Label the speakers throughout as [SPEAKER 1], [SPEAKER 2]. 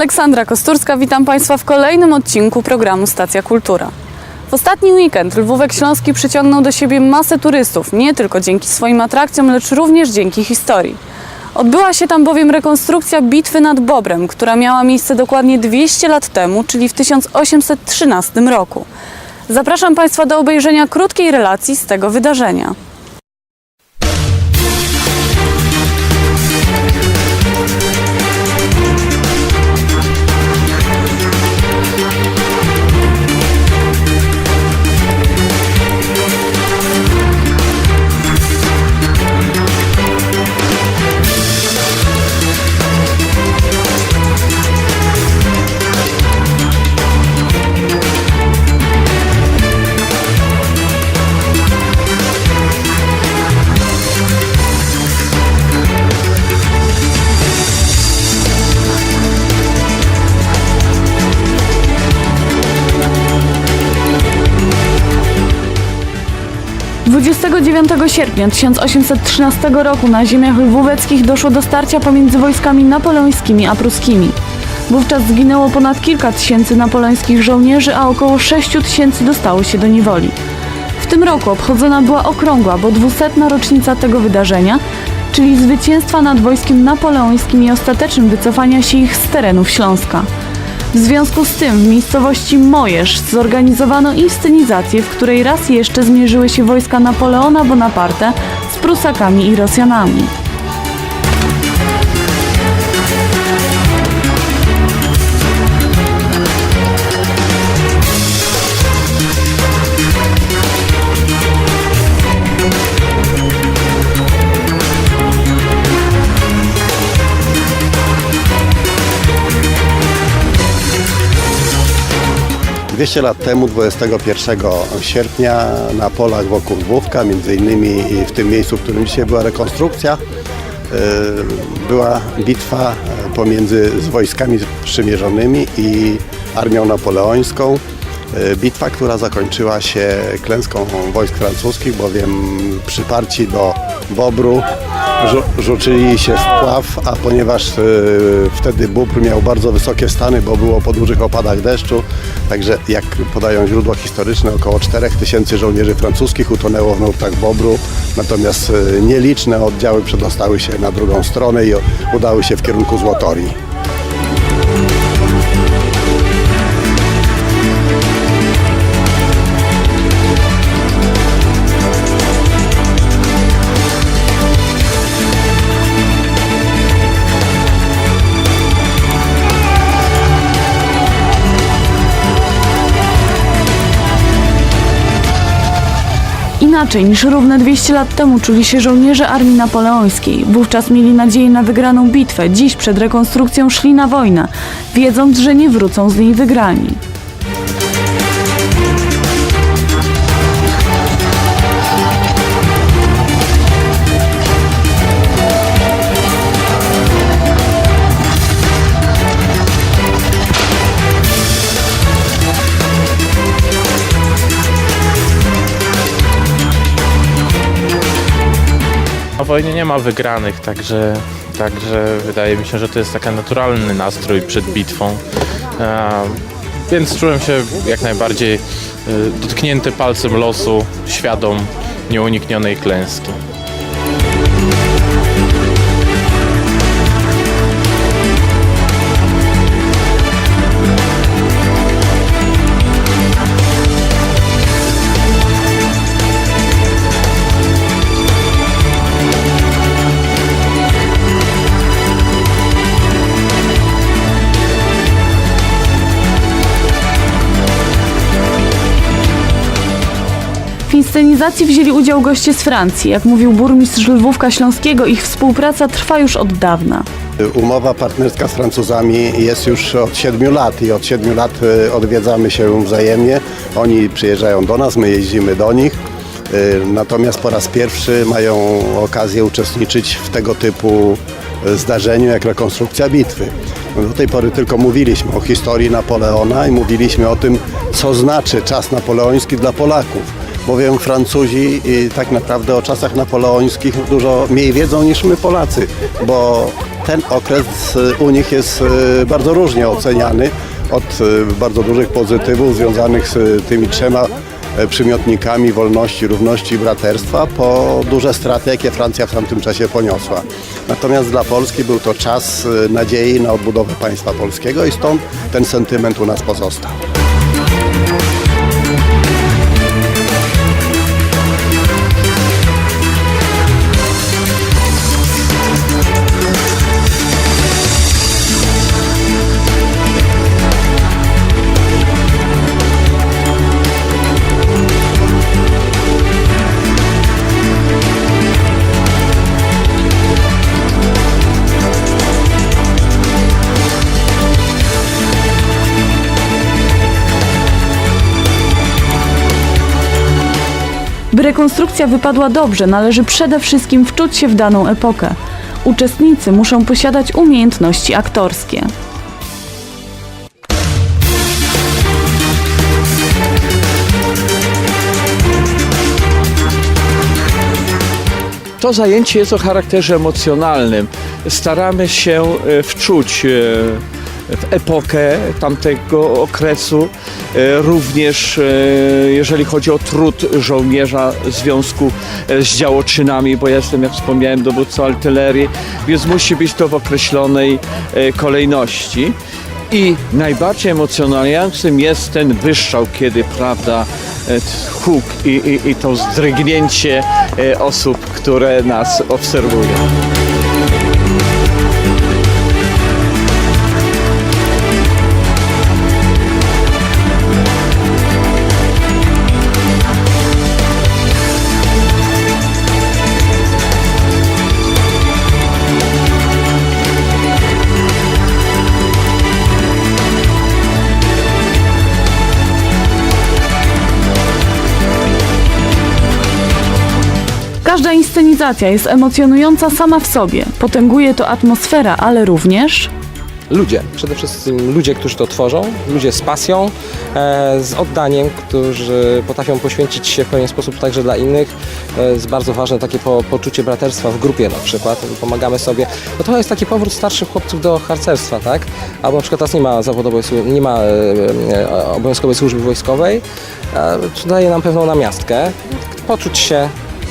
[SPEAKER 1] Aleksandra Kosturska, witam Państwa w kolejnym odcinku programu Stacja Kultura. W ostatni weekend Lwówek Śląski przyciągnął do siebie masę turystów, nie tylko dzięki swoim atrakcjom, lecz również dzięki historii. Odbyła się tam bowiem rekonstrukcja bitwy nad Bobrem, która miała miejsce dokładnie 200 lat temu, czyli w 1813 roku. Zapraszam Państwa do obejrzenia krótkiej relacji z tego wydarzenia. 29 sierpnia 1813 roku na ziemiach lwóweckich doszło do starcia pomiędzy wojskami napoleońskimi a pruskimi. Wówczas zginęło ponad kilka tysięcy napoleońskich żołnierzy, a około 6 tysięcy dostało się do niewoli. W tym roku obchodzona była okrągła, bo dwusetna rocznica tego wydarzenia, czyli zwycięstwa nad wojskiem napoleońskim i ostatecznym wycofania się ich z terenów Śląska. W związku z tym w miejscowości Mojerz zorganizowano inscenizację, w której raz jeszcze zmierzyły się wojska Napoleona Bonaparte z Prusakami i Rosjanami.
[SPEAKER 2] 200 lat temu, 21 sierpnia na polach wokół Lwówka, między innymi w tym miejscu, w którym dzisiaj była rekonstrukcja, yy, była bitwa e, pomiędzy z wojskami sprzymierzonymi i armią napoleońską. Yy, Bitwa, która zakończyła się klęską wojsk francuskich, bowiem przyparci do Bobru rzucili się w pław, a ponieważ e, wtedy Bóbr miał bardzo wysokie stany, bo było po dużych opadach deszczu, także jak podają źródła historyczne, około 4000 żołnierzy francuskich utonęło w nurtach Bobru, natomiast e, nieliczne oddziały przedostały się na drugą stronę i udały się w kierunku Złotorii.
[SPEAKER 1] Inaczej niż równe 200 lat temu czuli się żołnierze armii napoleońskiej. Wówczas mieli nadzieję na wygraną bitwę. Dziś przed rekonstrukcją szli na wojnę, wiedząc, że nie wrócą z niej wygrani.
[SPEAKER 3] Wojnie nie ma wygranych, także, także wydaje mi się, że to jest taki naturalny nastrój przed bitwą. Więc czułem się jak najbardziej e, dotknięty palcem losu, świadom nieuniknionej klęski.
[SPEAKER 1] W inscenizacji wzięli udział goście z Francji. Jak mówił burmistrz Lwówka Śląskiego, ich współpraca trwa już od dawna.
[SPEAKER 2] Umowa partnerska z Francuzami jest już od 7 lat i od 7 lat e, odwiedzamy się wzajemnie. Oni przyjeżdżają do nas, my jeździmy do nich. E, Natomiast po raz pierwszy mają okazję uczestniczyć w tego typu e, zdarzeniu jak rekonstrukcja bitwy. Do tej pory tylko mówiliśmy o historii Napoleona i mówiliśmy o tym, co znaczy czas napoleoński dla Polaków. Bowiem Francuzi tak naprawdę o czasach napoleońskich dużo mniej wiedzą niż my Polacy, bo ten okres u nich jest y, bardzo różnie oceniany. Od y, bardzo dużych pozytywów związanych z y, tymi trzema przymiotnikami wolności, równości i braterstwa po duże straty, jakie Francja w tamtym czasie poniosła. Natomiast dla Polski był to czas nadziei na odbudowę państwa polskiego i stąd ten sentyment u nas pozostał.
[SPEAKER 1] By rekonstrukcja wypadła dobrze, należy przede wszystkim wczuć się w daną epokę. Uczestnicy muszą posiadać umiejętności aktorskie.
[SPEAKER 4] To zajęcie jest o charakterze emocjonalnym. Staramy się e, wczuć e, w epokę tamtego okresu, e, również e, jeżeli chodzi o trud żołnierza w związku e, z działoczynami, bo ja jestem, jak wspomniałem, dowódcą artylerii, więc musi być to w określonej kolejności. I najbardziej emocjonującym jest ten wyszczał, kiedy, prawda, huk i, i, i to zdrygnięcie osób, które nas obserwują.
[SPEAKER 1] Każda inscenizacja jest emocjonująca sama w sobie. Potęguje to atmosfera, ale również
[SPEAKER 5] ludzie, przede wszystkim ludzie, którzy to tworzą, ludzie z pasją, e, z oddaniem, którzy potrafią poświęcić się w pewien sposób także dla innych. To jest bardzo ważne takie po, poczucie braterstwa w grupie na przykład, pomagamy sobie. No to jest taki powrót starszych chłopców do harcerstwa, tak? Albo na przykład teraz nie ma zawodowej, nie ma e, e, obowiązkowej służby wojskowej, e, daje nam pewną namiastkę, poczuć się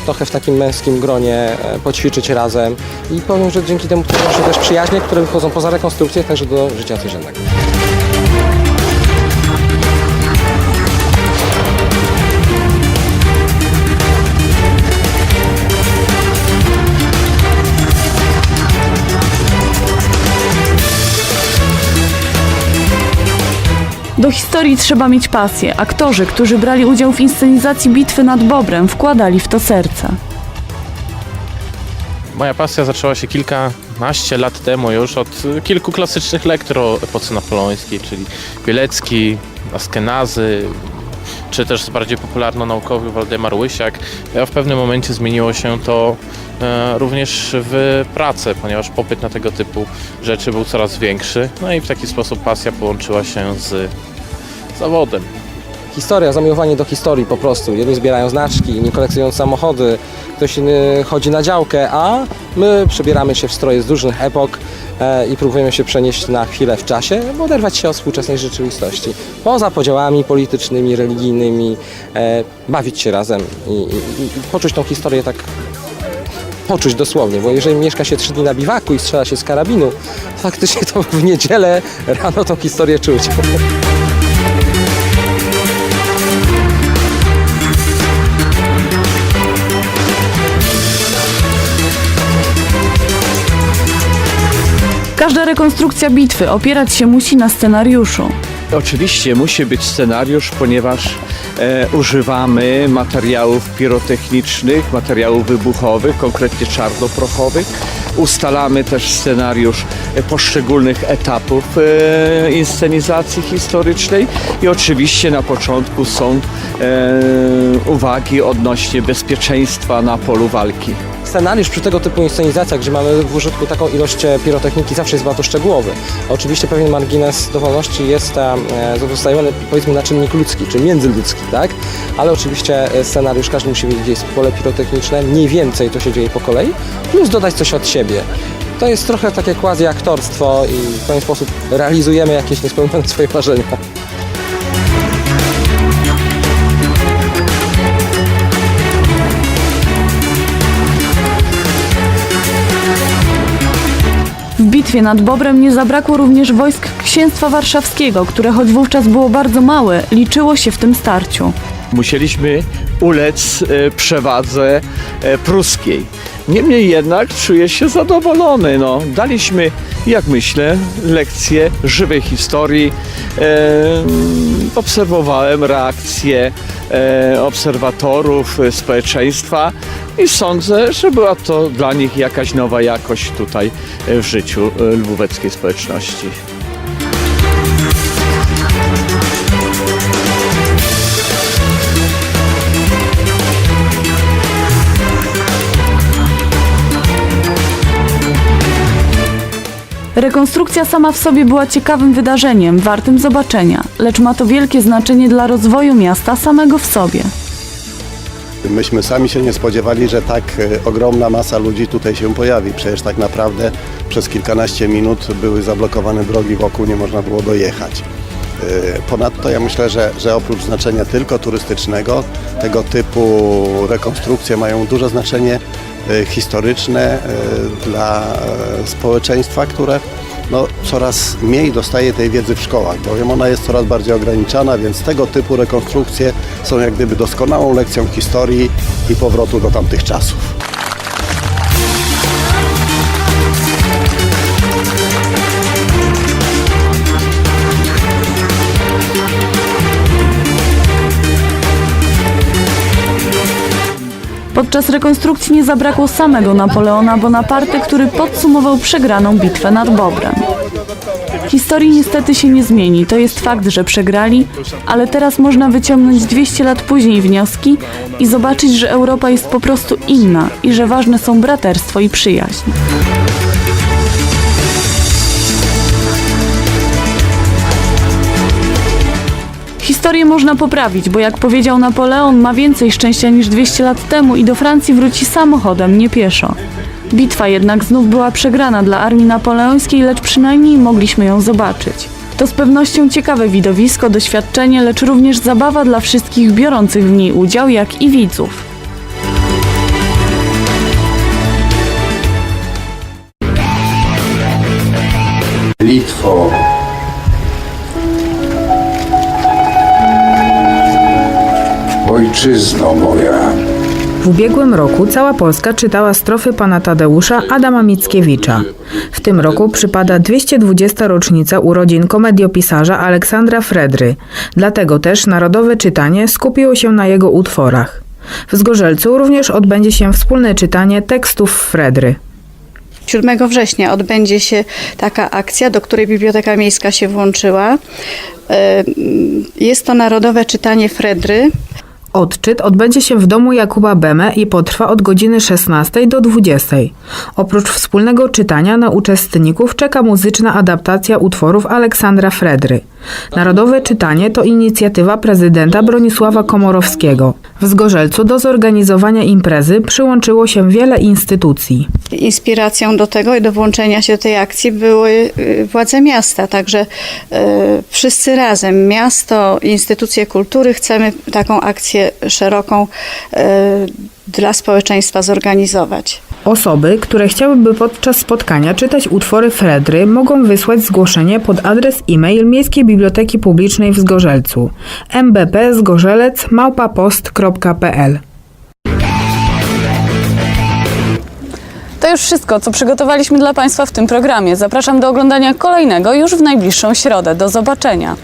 [SPEAKER 5] trochę w takim męskim gronie, e, poćwiczyć razem i powiem, że dzięki temu tworzą się też przyjaźnie, które wychodzą poza rekonstrukcję, także do życia codziennego.
[SPEAKER 1] Do historii trzeba mieć pasję. Aktorzy, którzy brali udział w inscenizacji bitwy nad Bobrem, wkładali w to serce.
[SPEAKER 3] Moja pasja zaczęła się kilkanaście lat temu już od kilku klasycznych lektur o epoce napoleońskiej, czyli Bielecki, Askenazy, czy też bardziej popularno-naukowy Waldemar Łysiak. A w pewnym momencie zmieniło się to e, również w pracę, ponieważ popyt na tego typu rzeczy był coraz większy. No i w taki sposób pasja połączyła się z zawodem.
[SPEAKER 5] Historia, zamiłowanie do historii po prostu. Jedni zbierają znaczki, inni kolekcjonują samochody, ktoś inny chodzi na działkę, a my przebieramy się w stroje z różnych epok e, i próbujemy się przenieść na chwilę w czasie, by oderwać się od współczesnej rzeczywistości. Poza podziałami politycznymi, religijnymi, e, bawić się razem i, i, i poczuć tą historię tak poczuć dosłownie, bo jeżeli mieszka się trzy dni na biwaku i strzela się z karabinu, faktycznie to w niedzielę rano tą historię czuć.
[SPEAKER 1] Każda rekonstrukcja bitwy opierać się musi na scenariuszu.
[SPEAKER 4] Oczywiście musi być scenariusz, ponieważ e, używamy materiałów pirotechnicznych, materiałów wybuchowych, konkretnie czarnoprochowych. Ustalamy też scenariusz poszczególnych etapów e, inscenizacji historycznej i oczywiście na początku są e, uwagi odnośnie bezpieczeństwa na polu walki.
[SPEAKER 5] Scenariusz przy tego typu inscenizacjach, gdzie mamy w użytku taką ilość e, pirotechniki, zawsze jest bardzo szczegółowy. Oczywiście pewien margines dowolności jest tam e, zostawiony powiedzmy na czynnik ludzki, czy międzyludzki, tak? Ale oczywiście e, scenariusz każdy musi wiedzieć, gdzie jest pole pirotechniczne, mniej więcej to się dzieje po kolei, plus dodać coś od siebie. To jest trochę takie quasi aktorstwo i w pewien sposób realizujemy jakieś niespełnione swoje marzenia.
[SPEAKER 1] Bitwie nad Bobrem nie zabrakło również wojsk księstwa warszawskiego, które choć wówczas było bardzo małe, liczyło się w tym starciu.
[SPEAKER 4] Musieliśmy ulec e, przewadze e, pruskiej. Niemniej jednak czuję się zadowolony. No, daliśmy, jak myślę, lekcję żywej historii. E, obserwowałem reakcje e, obserwatorów, e, społeczeństwa i sądzę, że była to dla nich jakaś nowa jakość tutaj e, w życiu e, lwóweckiej społeczności.
[SPEAKER 1] Rekonstrukcja sama w sobie była ciekawym wydarzeniem, wartym zobaczenia, lecz ma to wielkie znaczenie dla rozwoju miasta samego w sobie.
[SPEAKER 2] Myśmy sami się nie spodziewali, że tak e, ogromna masa ludzi tutaj się pojawi. Przecież tak naprawdę przez kilkanaście minut były zablokowane drogi wokół, nie można było dojechać. E, Ponadto ja myślę, że, że oprócz znaczenia tylko turystycznego, tego typu rekonstrukcje mają duże znaczenie e, historyczne dla społeczeństwa, które no, coraz mniej dostaje tej wiedzy w szkołach, bowiem ona jest coraz bardziej ograniczana, więc tego typu rekonstrukcje są jak gdyby doskonałą lekcją historii i powrotu do tamtych czasów.
[SPEAKER 1] Podczas rekonstrukcji nie zabrakło samego Napoleona Bonaparte, który podsumował przegraną bitwę nad Bobrem. Historii niestety się nie zmieni, to jest fakt, że przegrali, ale teraz można wyciągnąć 200 lat później wnioski i zobaczyć, że Europa jest po prostu inna i że ważne są braterstwo i przyjaźń. Historię można poprawić, bo jak powiedział Napoleon, ma więcej szczęścia niż 200 lat temu i do Francji wróci samochodem, nie pieszo. Bitwa jednak znów była przegrana dla armii napoleońskiej, lecz przynajmniej mogliśmy ją zobaczyć. To z pewnością ciekawe widowisko, doświadczenie, lecz również zabawa dla wszystkich biorących w niej udział, jak i widzów.
[SPEAKER 6] Litwo. Ojczyzno moja.
[SPEAKER 7] W ubiegłym roku cała Polska czytała strofy pana Tadeusza Adama Mickiewicza. W tym roku przypada 220. rocznica urodzin komediopisarza Aleksandra Fredry. Dlatego też narodowe czytanie skupiło się na jego utworach. W Zgorzelcu również odbędzie się wspólne czytanie tekstów Fredry.
[SPEAKER 8] 7 września odbędzie się taka akcja, do której Biblioteka Miejska się włączyła. E, Jest to narodowe czytanie Fredry.
[SPEAKER 7] Odczyt odbędzie się w domu Jakuba Beme i potrwa od godziny 16 do 20. Oprócz wspólnego czytania na uczestników czeka muzyczna adaptacja utworów Aleksandra Fredry. Narodowe czytanie to inicjatywa prezydenta Bronisława Komorowskiego. W Zgorzelcu do zorganizowania imprezy przyłączyło się wiele instytucji.
[SPEAKER 8] Inspiracją do tego i do włączenia się do tej akcji były y, władze miasta, także y, wszyscy razem, miasto, instytucje kultury, chcemy taką akcję szeroką y, dla społeczeństwa zorganizować.
[SPEAKER 7] Osoby, które chciałyby podczas spotkania czytać utwory Fredry, mogą wysłać zgłoszenie pod adres e-mail Miejskiej Biblioteki Publicznej w Zgorzelcu mbpzgorzelec.małpapost.pl
[SPEAKER 1] To już wszystko, co przygotowaliśmy dla Państwa w tym programie. Zapraszam do oglądania kolejnego już w najbliższą środę. Do zobaczenia.